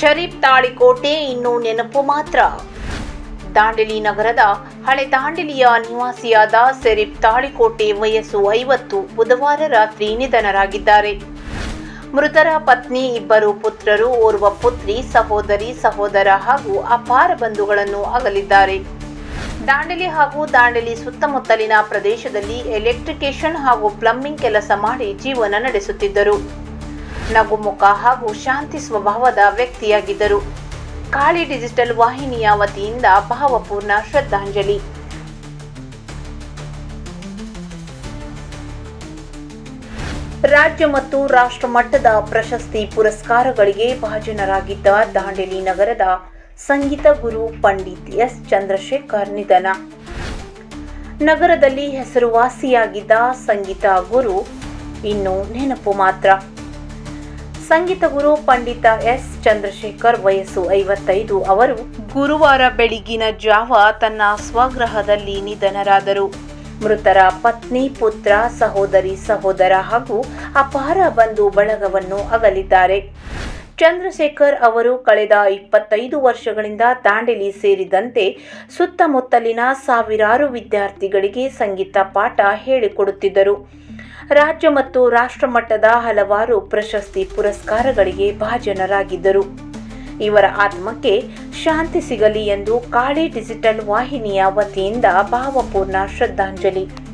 ಶರೀಫ್ ತಾಳಿಕೋಟೆ ಇನ್ನೂ ನೆನಪು ಮಾತ್ರ. ದಾಂಡೇಲಿ ನಗರದ ಹಳೆ ದಾಂಡೇಲಿಯ ನಿವಾಸಿಯಾದ ಶರೀಫ್ ತಾಳಿಕೋಟೆ ವಯಸ್ಸು ಐವತ್ತು, ಬುಧವಾರ ರಾತ್ರಿ ನಿಧನರಾಗಿದ್ದಾರೆ. ಮೃತರ ಪತ್ನಿ, ಇಬ್ಬರು ಪುತ್ರರು, ಓರ್ವ ಪುತ್ರಿ, ಸಹೋದರಿ, ಸಹೋದರ ಹಾಗೂ ಅಪಾರ ಬಂಧುಗಳನ್ನು ಅಗಲಿದ್ದಾರೆ. ದಾಂಡೇಲಿ ಹಾಗೂ ದಾಂಡೇಲಿ ಸುತ್ತಮುತ್ತಲಿನ ಪ್ರದೇಶದಲ್ಲಿ ಎಲೆಕ್ಟ್ರಿಕೇಶನ್ ಹಾಗೂ ಪ್ಲಂಬಿಂಗ್ ಕೆಲಸ ಮಾಡಿ ಜೀವನ ನಡೆಸುತ್ತಿದ್ದರು. ನಗುಮುಖ ಹಾಗೂ ಶಾಂತಿ ಸ್ವಭಾವದ ವ್ಯಕ್ತಿಯಾಗಿದ್ದರು. ಕಾಳಿ ಡಿಜಿಟಲ್ ವಾಹಿನಿಯ ವತಿಯಿಂದ ಭಾವಪೂರ್ಣ ಶ್ರದ್ಧಾಂಜಲಿ. ರಾಜ್ಯ ಮತ್ತು ರಾಷ್ಟ್ರ ಮಟ್ಟದ ಪ್ರಶಸ್ತಿ ಪುರಸ್ಕಾರಗಳಿಗೆ ಭಾಜನರಾಗಿದ್ದ ದಾಂಡೇಲಿ ನಗರದ ಸಂಗೀತ ಗುರು ಪಂಡಿತ್ ಎಸ್. ಚಂದ್ರಶೇಖರ್ ನಿಧನ. ನಗರದಲ್ಲಿ ಹೆಸರುವಾಸಿಯಾಗಿದ್ದ ಸಂಗೀತ ಗುರು ಇನ್ನು ನೆನಪು ಮಾತ್ರ. ಸಂಗೀತ ಗುರು ಪಂಡಿತ ಎಸ್ ಚಂದ್ರಶೇಖರ್ ವಯಸ್ಸು ಐವತ್ತೈದು ಅವರು ಗುರುವಾರ ಬೆಳಗಿನ ಜಾವ ತನ್ನ ಸ್ವಗೃಹದಲ್ಲಿ ನಿಧನರಾದರು. ಮೃತರ ಪತ್ನಿ, ಪುತ್ರ, ಸಹೋದರಿ, ಸಹೋದರ ಹಾಗೂ ಅಪಾರ ಬಂಧು ಬಳಗವನ್ನು ಅಗಲಿದ್ದಾರೆ. ಚಂದ್ರಶೇಖರ್ ಅವರು ಕಳೆದ ಇಪ್ಪತ್ತೈದು ವರ್ಷಗಳಿಂದ ದಾಂಡೇಲಿ ಸೇರಿದಂತೆ ಸುತ್ತಮುತ್ತಲಿನ ಸಾವಿರಾರು ವಿದ್ಯಾರ್ಥಿಗಳಿಗೆ ಸಂಗೀತ ಪಾಠ ಹೇಳಿಕೊಡುತ್ತಿದ್ದರು. ರಾಜ್ಯ ಮತ್ತು ರಾಷ್ಟ್ರ ಮಟ್ಟದ ಹಲವಾರು ಪ್ರಶಸ್ತಿ ಪುರಸ್ಕಾರಗಳಿಗೆ ಭಾಜನರಾಗಿದ್ದರು. ಇವರ ಆತ್ಮಕ್ಕೆ ಶಾಂತಿ ಸಿಗಲಿ ಎಂದು ಕಾಳಿ ಡಿಜಿಟಲ್ ವಾಹಿನಿಯ ವತಿಯಿಂದ ಭಾವಪೂರ್ಣ ಶ್ರದ್ಧಾಂಜಲಿ.